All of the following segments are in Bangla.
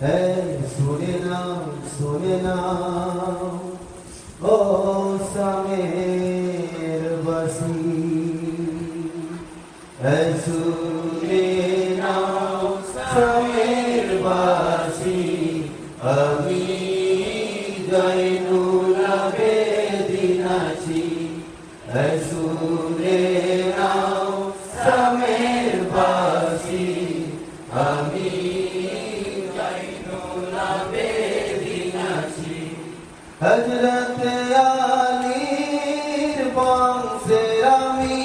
এই শুনে নাও শুনে নাও। ও সামের বাসি। শুনে নাও সামের বাসি। আমি জৈনুল আবেদিন আছি শুনে নাও আমি হজরত আমি,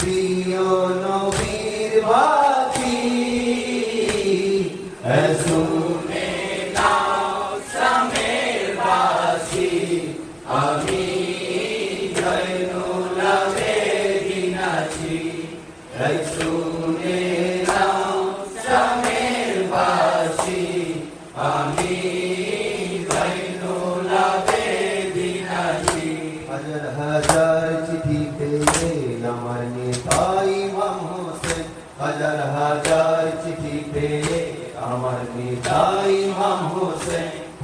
প্রিয় নবীর বাতি। শুনে নাও সামের বাসি আমি জৈনুল আবেদিন আছি এই নাও সামের বাসি আমি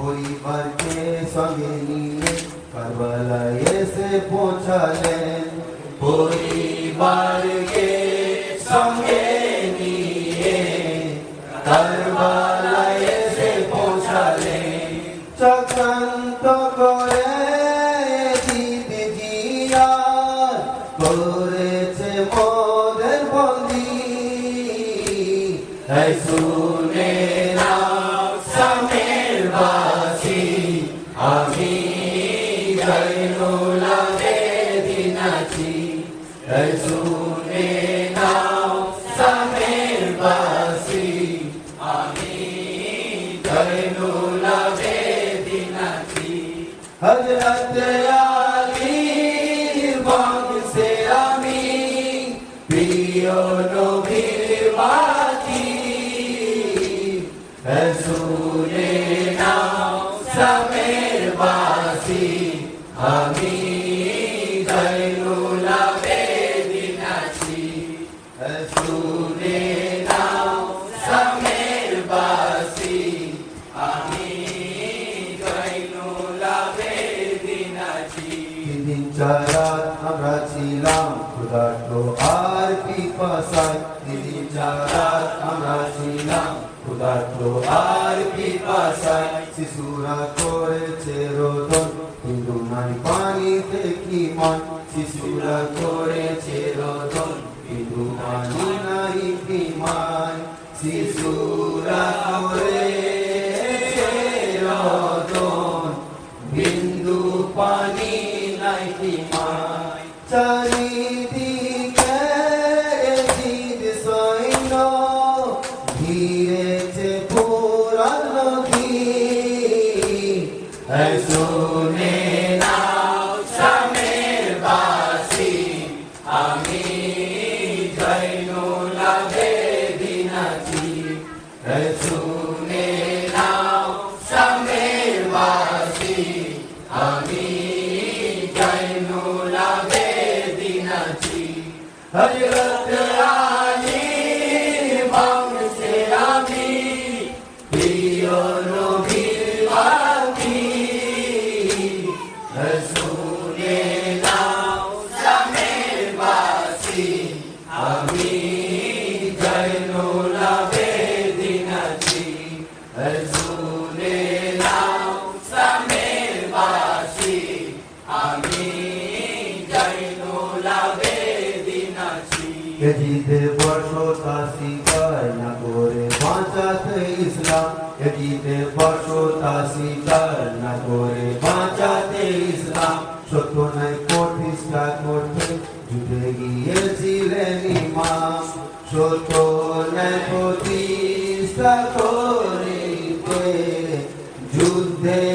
পরিবারকে সঙ্গে নিয়ে কারবালায় এসে পৌঁছালেন। পরিবারকে সঙ্গে নিয়ে কারবালায় এসে পৌঁছালেন। চক্রান্ত করে আবেদিন আছি এই চারাত আমরা ছিলাম ক্ষুধার্ত আর পিপাসায় দিন চারাত আমরা ছিলাম ক্ষুধার্ত আর পিপাসায় শিশুরা করেছে রোদন মান শিশুরা করেছে Right ইসলাম বসতা স্বীকার না করে বাঁচাতে ইসলাম। সত্য নাই প্রতিষ্ঠা করতে জুটে গিয়েছিলেন ইমাম। সত্য নাই প্রতিষ্ঠা করে যুদ্ধে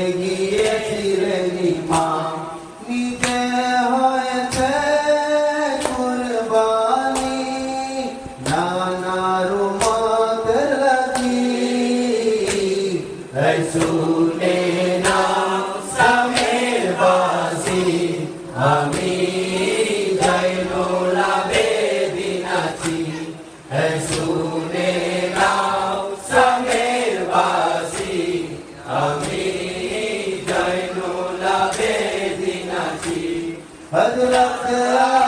أدركت يا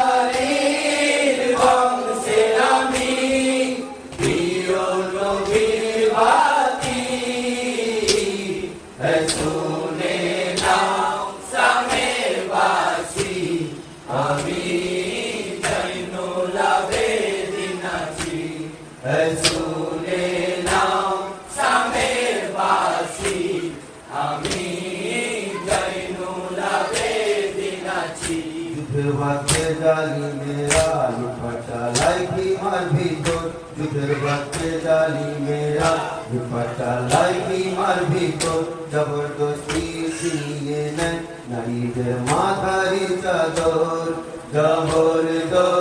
যুদ্ধের ভাগ্যে জালি মেরা লুপাটা লাইকি মার ভিতর যুদ্ধের ভাগ্যে জালি মেরা লুপাটা লাইকি মার ভিতর জবরদস্তি ছিনিয়ে নেয় নারীদের মাথারি চাদর জবরদস্তি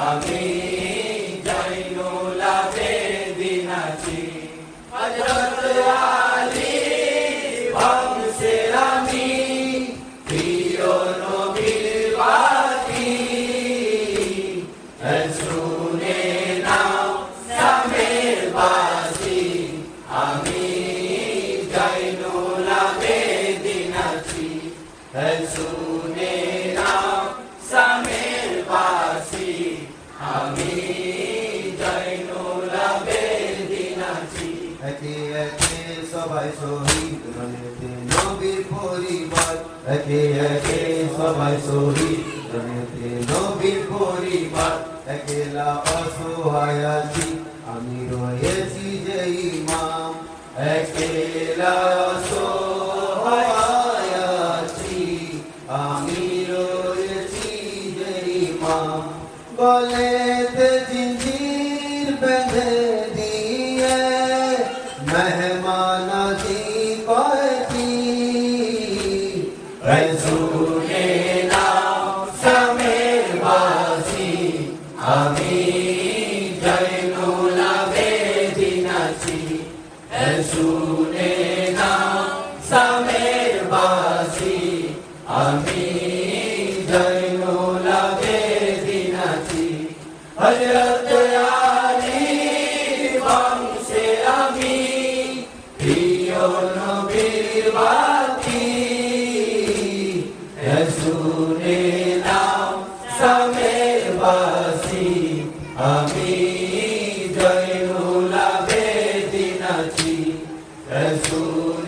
আমি সবাই শহীদ রনেতে নবীর আমি রয়েছি যে ইমাম, একেলা অসহায় আছি। আমি রয়েছি যে ইমাম, গলেতে জিঞ্জির বেঁধে শুনে নাও সামের বাসি। আমি জৈনুল আবেদিন আছি হযরত আলী বংশে আমি প্রিয় নবীর বাতি। শুনে azul.